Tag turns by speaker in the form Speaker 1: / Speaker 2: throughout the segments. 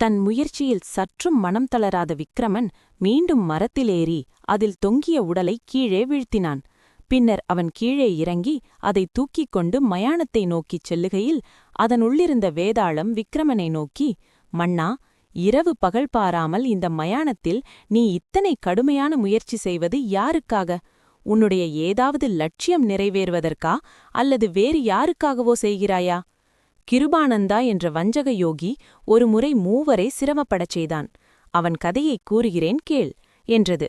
Speaker 1: தன் முயற்சியில் சற்றும் மனம் தளராத விக்ரமன் மீண்டும் மரத்திலேறி அதில் தொங்கிய உடலை கீழே வீழ்த்தினான். பின்னர் அவன் கீழே இறங்கி அதை தூக்கிக் கொண்டு மயானத்தை நோக்கிச் செல்லுகையில் அதனுள்ளிருந்த வேதாளம் விக்ரமனை நோக்கி மன்னா இரவு பகல் பாராமல் இந்த மயானத்தில் நீ இத்தனை கடுமையான முயற்சி செய்வது யாருக்காக? உன்னுடைய ஏதாவது லட்சியம் நிறைவேறுவதற்கா? அல்லது வேறு யாருக்காகவோ செய்கிறாயா? கிருபானந்தா என்ற வஞ்சக யோகி ஒருமுறை மூவரை சிரமப்படச் செய்தான். அவன் கதையை கூறுகிறேன் கேள் என்றது.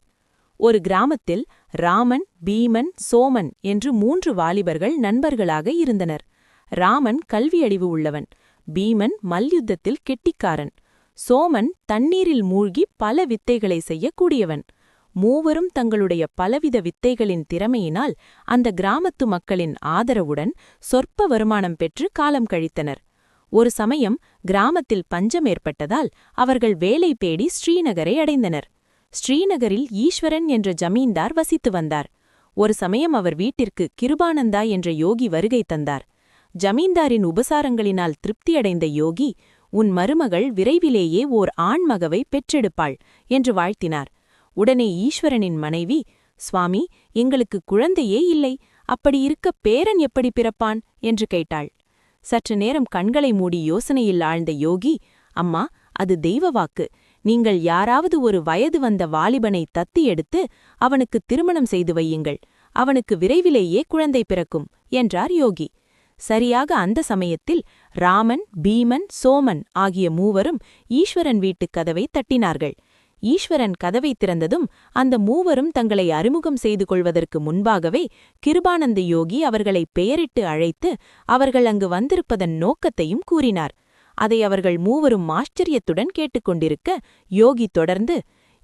Speaker 1: ஒரு கிராமத்தில் ராமன் பீமன் சோமன் என்று மூன்று வாலிபர்கள் நண்பர்களாக இருந்தனர். ராமன் கல்வியறிவு உள்ளவன் பீமன் மல்யுத்தத்தில் கெட்டிக்காரன் சோமன் தண்ணீரில் மூழ்கி பல வித்தைகளை செய்யக்கூடியவன். மூவரும் தங்களுடைய பலவித வித்தைகளின் திறமையினால் அந்த கிராமத்து மக்களின் ஆதரவுடன் சொற்ப வருமானம் பெற்று காலம் கழித்தனர். ஒரு சமயம் கிராமத்தில் பஞ்சம் ஏற்பட்டதால் அவர்கள் வேலை பேடி ஸ்ரீநகரை அடைந்தனர். ஸ்ரீநகரில் ஈஸ்வரன் என்ற ஜமீன்தார் வசித்து வந்தார். ஒரு சமயம் அவர் வீட்டிற்கு கிருபானந்தா என்ற யோகி வருகை தந்தார். ஜமீன்தாரின் உபசாரங்களினால் திருப்தியடைந்த யோகி உன் மருமகள் விரைவிலேயே ஓர் ஆண்மகவை பெற்றெடுப்பாள் என்று வாழ்த்தினார். உடனே ஈஸ்வரனின் மனைவி சுவாமி எங்களுக்கு குழந்தையே இல்லை அப்படி இருக்க பேரன் எப்படி பிறப்பான்? என்று கேட்டாள். சற்று நேரம் கண்களை மூடி யோசனையில் ஆழ்ந்த யோகி அம்மா அது தெய்வ வாக்கு. நீங்கள் யாராவது ஒரு வயது வந்த வாலிபனை தத்தி எடுத்து அவனுக்கு திருமணம் செய்து வையுங்கள். அவனுக்கு விரைவிலேயே குழந்தை பிறக்கும் என்றார் யோகி. சரியாக அந்த சமயத்தில் ராமன் பீமன் சோமன் ஆகிய மூவரும் ஈஸ்வரன் வீட்டுக் கதவை தட்டினார்கள். ஈஸ்வரன் கதவை திறந்ததும் அந்த மூவரும் தங்களை அறிமுகம் செய்து கொள்வதற்கு முன்பாகவே கிருபானந்த யோகி அவர்களை பெயரிட்டு அழைத்து அவர்கள் அங்கு வந்திருப்பதன் நோக்கத்தையும் கூறினார். அதை அவர்கள் மூவரும் ஆச்சரியத்துடன் கேட்டுக்கொண்டிருக்க யோகி தொடர்ந்து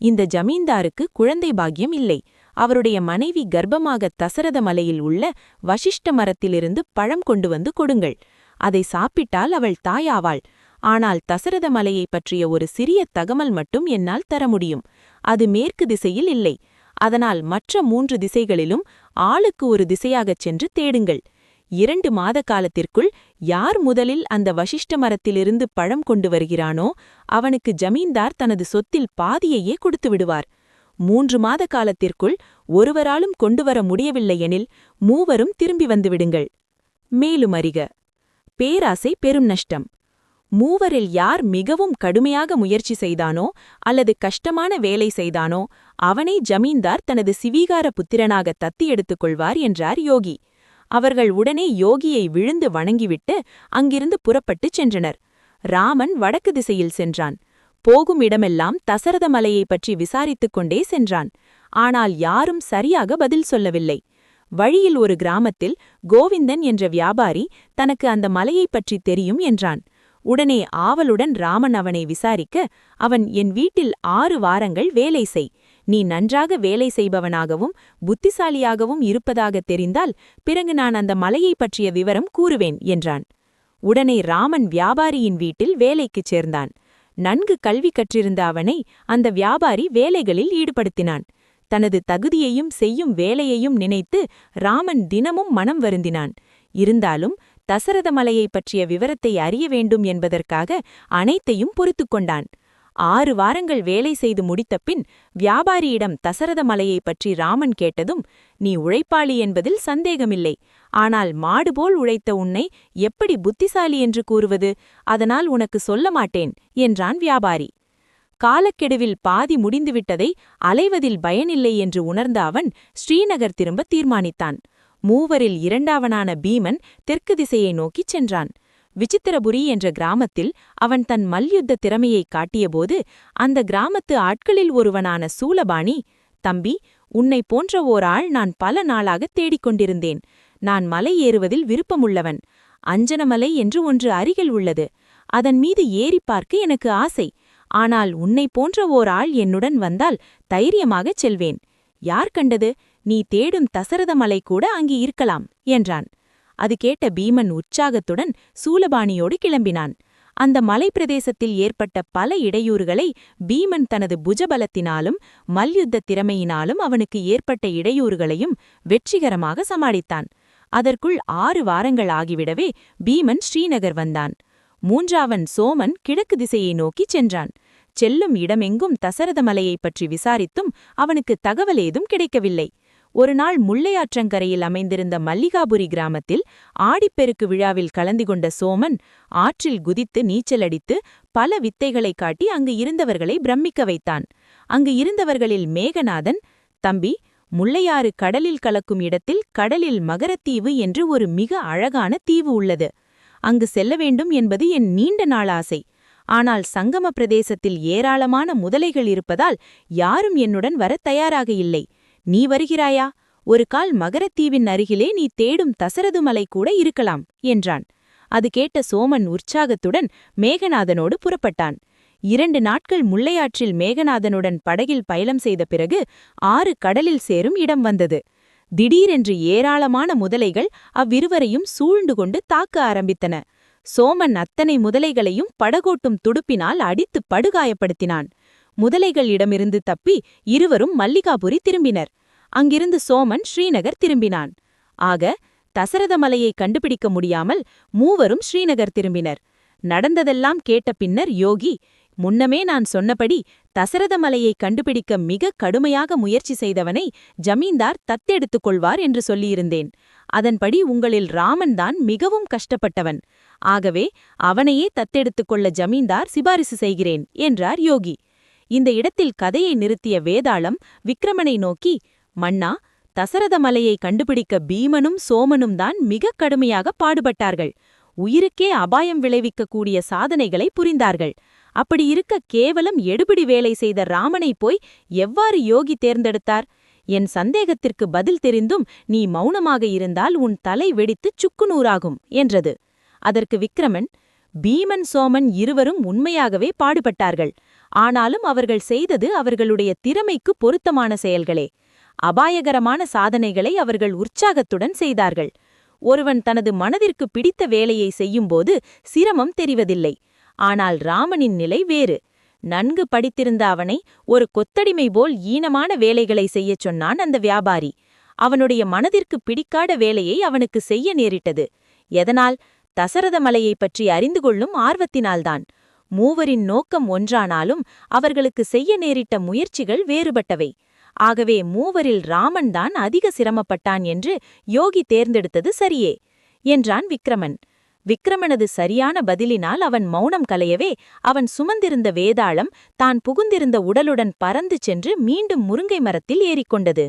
Speaker 1: இந்த ஜமீன்தாருக்கு குழந்தை பாக்கியம் இல்லை. அவருடைய மனைவி கர்ப்பமாக தசரத மலையில் உள்ள வசிஷ்ட மரத்திலிருந்து பழம் கொண்டு வந்து கொடுங்கள். அதை சாப்பிட்டால் அவள் தாயாவாள். ஆனால் தசரத மலையை பற்றிய ஒரு சிறிய தகமல் மட்டும் என்னால் தர முடியும். அது மேற்கு திசையில் இல்லை. அதனால் மற்ற மூன்று திசைகளிலும் ஆளுக்கு ஒரு திசையாகச் சென்று தேடுங்கள். இரண்டு மாத காலத்திற்குள் யார் முதலில் அந்த வசிஷ்ட மரத்திலிருந்து பழம் கொண்டு வருகிறானோ அவனுக்கு ஜமீன்தார் தனது சொத்தில் பாதியையே கொடுத்து விடுவார். மூன்று மாத காலத்திற்குள் ஒருவராலும் கொண்டுவர முடியவில்லையெனில் மூவரும் திரும்பி வந்துவிடுங்கள் மேலும் அறிக. பேராசை பெரும் நஷ்டம். மூவரில் யார் மிகவும் கடுமையாக முயற்சி செய்தானோ அல்லது கஷ்டமான வேலை செய்தானோ அவனை ஜமீன்தார் தனது சிவீகார புத்திரனாக தத்தி எடுத்துக் கொள்வார் என்றார் யோகி. அவர்கள் உடனே யோகியை விழுந்து வணங்கிவிட்டு அங்கிருந்து புறப்பட்டுச் சென்றனர். ராமன் வடக்கு திசையில் சென்றான். போகும் இடமெல்லாம் தசரத மலையைப் பற்றி விசாரித்துக் கொண்டே சென்றான். ஆனால் யாரும் சரியாக பதில் சொல்லவில்லை. வழியில் ஒரு கிராமத்தில் கோவிந்தன் என்ற வியாபாரி தனக்கு அந்த மலையைப் பற்றி தெரியும் என்றான். உடனே ஆவலுடன் ராமன் அவனை விசாரிக்க அவன் என் வீட்டில் ஆறு வாரங்கள் வேலை செய். நீ நன்றாக வேலை செய்பவனாகவும் புத்திசாலியாகவும் இருப்பதாக தெரிந்தால் பிறகு நான் அந்த மலையைப் பற்றிய விவரம் கூறுவேன் என்றான். உடனே ராமன் வியாபாரியின் வீட்டில் வேலைக்குச் சேர்ந்தான். நன்கு கல்வி கற்றிருந்த அவனை அந்த வியாபாரி வேலைகளில் ஈடுபடுத்தினான். தனது தகுதியையும் செய்யும் வேலையையும் நினைத்து ராமன் தினமும் மனம் வருந்தினான். இருந்தாலும் தசரத மலையைப் பற்றிய விவரத்தை அறிய வேண்டும் என்பதற்காக அனைத்தையும் பொறுத்து கொண்டான். ஆறு வாரங்கள் வேலை செய்து முடித்தபின் வியாபாரியிடம் தசரத மலையைப் பற்றி ராமன் கேட்டதும் நீ உழைப்பாளி என்பதில் சந்தேகமில்லை. ஆனால் மாடுபோல் உழைத்த உன்னை எப்படி புத்திசாலி என்று கூறுவது? அதனால் உனக்கு சொல்ல மாட்டேன் என்றான் வியாபாரி. காலக்கெடுவில் பாதி முடிந்துவிட்டதை அலைவதில் பயனில்லை என்று உணர்ந்த அவன் ஸ்ரீநகர் திரும்ப தீர்மானித்தான். மூவரில் இரண்டாவனான பீமன் தெற்கு திசையை நோக்கிச் சென்றான். விசித்திரபுரி என்ற கிராமத்தில் அவன் தன் மல்யுத்த திறமையை காட்டியபோது அந்த கிராமத்து ஆட்களில் ஒருவனான சூலபாணி தம்பி உன்னை போன்ற ஓர் ஆள் நான் பல நாளாக தேடிக் கொண்டிருந்தேன். நான் மலை ஏறுவதில் விருப்பமுள்ளவன். அஞ்சனமலை என்று ஒன்று அருகில் உள்ளது. அதன் மீது ஏறி பார்க்க எனக்கு ஆசை. ஆனால் உன்னை போன்ற ஓர் ஆள் என்னுடன் வந்தால் தைரியமாகச் செல்வேன். யார் கண்டது? நீ தேடும் தசரத மலை கூட அங்கே இருக்கலாம் என்றான். அது கேட்ட பீமன் உற்சாகத்துடன் சூலபாணியோடு கிளம்பினான். அந்த மலைப்பிரதேசத்தில் ஏற்பட்ட பல இடையூறுகளை பீமன் தனது புஜபலத்தினாலும் மல்யுத்த திறமையினாலும் அவனுக்கு ஏற்பட்ட இடையூறுகளையும் வெற்றிகரமாக சமாளித்தான். அதற்குள் ஆறு வாரங்கள் ஆகிவிடவே பீமன் ஸ்ரீநகர் வந்தான். மூன்றாவன் சோமன் கிழக்கு திசையை நோக்கிச் சென்றான். செல்லும் இடமெங்கும் தசரத மலையைப் பற்றி விசாரித்தும் அவனுக்கு தகவல் ஏதும் கிடைக்கவில்லை. ஒருநாள் முள்ளையாற்றங்கரையில் அமைந்திருந்த மல்லிகாபுரி கிராமத்தில் ஆடிப்பெருக்கு விழாவில் கலந்து கொண்ட சோமன் ஆற்றில் குதித்து நீச்சலடித்து பல வித்தைகளைக் காட்டி அங்கு இருந்தவர்களை பிரமிக்க வைத்தான். அங்கு இருந்தவர்களில் மேகநாதன் தம்பி முள்ளையாறு கடலில் கலக்கும் இடத்தில் கடலில் மகரத்தீவு என்று ஒரு மிக அழகான தீவு உள்ளது. அங்கு செல்ல வேண்டும் என்பது என் நீண்ட நாள் ஆசை. ஆனால் சங்கம பிரதேசத்தில் ஏராளமான முதலைகள் இருப்பதால் யாரும் என்னுடன் வரத் தயாராக இல்லை. நீ வருகிறாயா? ஒரு கால் மகரத்தீவின் அருகிலே நீ தேடும் தசரது மலை கூட இருக்கலாம் என்றான். அது கேட்ட சோமன் உற்சாகத்துடன் மேகநாதனோடு புறப்பட்டான். இரண்டு நாட்கள் முள்ளையாற்றில் மேகநாதனுடன் படகில் பயணம் செய்த பிறகு ஆறு கடலில் சேரும் இடம் வந்தது. திடீரென்று ஏராளமான முதலைகள் அவ்விருவரையும் சூழ்ந்து கொண்டு தாக்க ஆரம்பித்தன. சோமன் அத்தனை முதலைகளையும் படகோட்டும் துடுப்பினால் அடித்து படுகாயப்படுத்தினான். முதலைகளிடமிருந்து தப்பி இருவரும் மல்லிகாபுரி திரும்பினர். அங்கிருந்து சோமன் ஸ்ரீநகர் திரும்பினான். ஆக தசரத மலையை கண்டுபிடிக்க முடியாமல் மூவரும் ஸ்ரீநகர் திரும்பினர். நடந்ததெல்லாம் கேட்ட பின்னர் யோகி முன்னமே நான் சொன்னபடி தசரத மலையை கண்டுபிடிக்க மிக கடுமையாக முயற்சி செய்தவனை ஜமீன்தார் தத்தெடுத்துக் கொள்வார் என்று சொல்லியிருந்தேன். அதன்படி உங்களில் ராமன்தான் மிகவும் கஷ்டப்பட்டவன். ஆகவே அவனையே தத்தெடுத்துக் கொள்ள ஜமீன்தார் சிபாரிசு செய்கிறேன் என்றார் யோகி. இந்த இடத்தில் கதையை நிறுத்திய வேதாளம் விக்ரமனை நோக்கி மன்னா தசரத மலையை கண்டுபிடிக்க பீமனும் சோமனும் தான் மிகக் கடுமையாக பாடுபட்டார்கள். உயிருக்கே அபாயம் விளைவிக்கக்கூடிய சாதனைகளை புரிந்தார்கள். அப்படி இருக்க கேவலம் எடுபிடி வேலை செய்த ராமனை போய் எவ்வாறு யோகி தேர்ந்தெடுத்தார்? என் சந்தேகத்திற்கு பதில் தெரிந்தும் நீ மௌனமாக இருந்தால் உன் தலை வெடித்துச் சுக்குநூறாகும் என்றது. அதற்கு விக்ரமன் பீமன் சோமன் இருவரும் உண்மையாகவே பாடுபட்டார்கள். ஆனாலும் அவர்கள் செய்தது அவர்களுடைய திறமைக்கு பொருத்தமான செயல்களே. அபாயகரமான சாதனைகளை அவர்கள் உற்சாகத்துடன் செய்தார்கள். ஒருவன் தனது மனதிற்கு பிடித்த வேலையை செய்யும்போது சிரமம் தெரிவதில்லை. ஆனால் ராமனின் நிலை வேறு. நன்கு படித்திருந்த அவனை ஒரு கொத்தடிமை போல் ஈனமான வேலைகளை செய்யச் சொன்னான் அந்த வியாபாரி. அவனுடைய மனதிற்கு பிடிக்காத வேலையை அவனுக்கு செய்ய நேரிட்டது. எதனால்? தசரத மலையைப் பற்றி அறிந்து கொள்ளும் ஆர்வத்தினால்தான். மூவரின் நோக்கம் ஒன்றானாலும் அவர்களுக்கு செய்ய நேரிட்ட முயற்சிகள் வேறுபட்டவை. ஆகவே மூவரில் ராமன் தான் அதிக சிரமப்பட்டான் என்று யோகி தேர்ந்தெடுத்தது சரியே என்றான் விக்ரமன். விக்ரமனது சரியான பதிலினால் அவன் மௌனம் கலையவே அவன் சுமந்திருந்த வேதாளம் தான் புகுந்திருந்த உடலுடன் பறந்து சென்று மீண்டும் முருங்கை மரத்தில் ஏறிக்கொண்டது.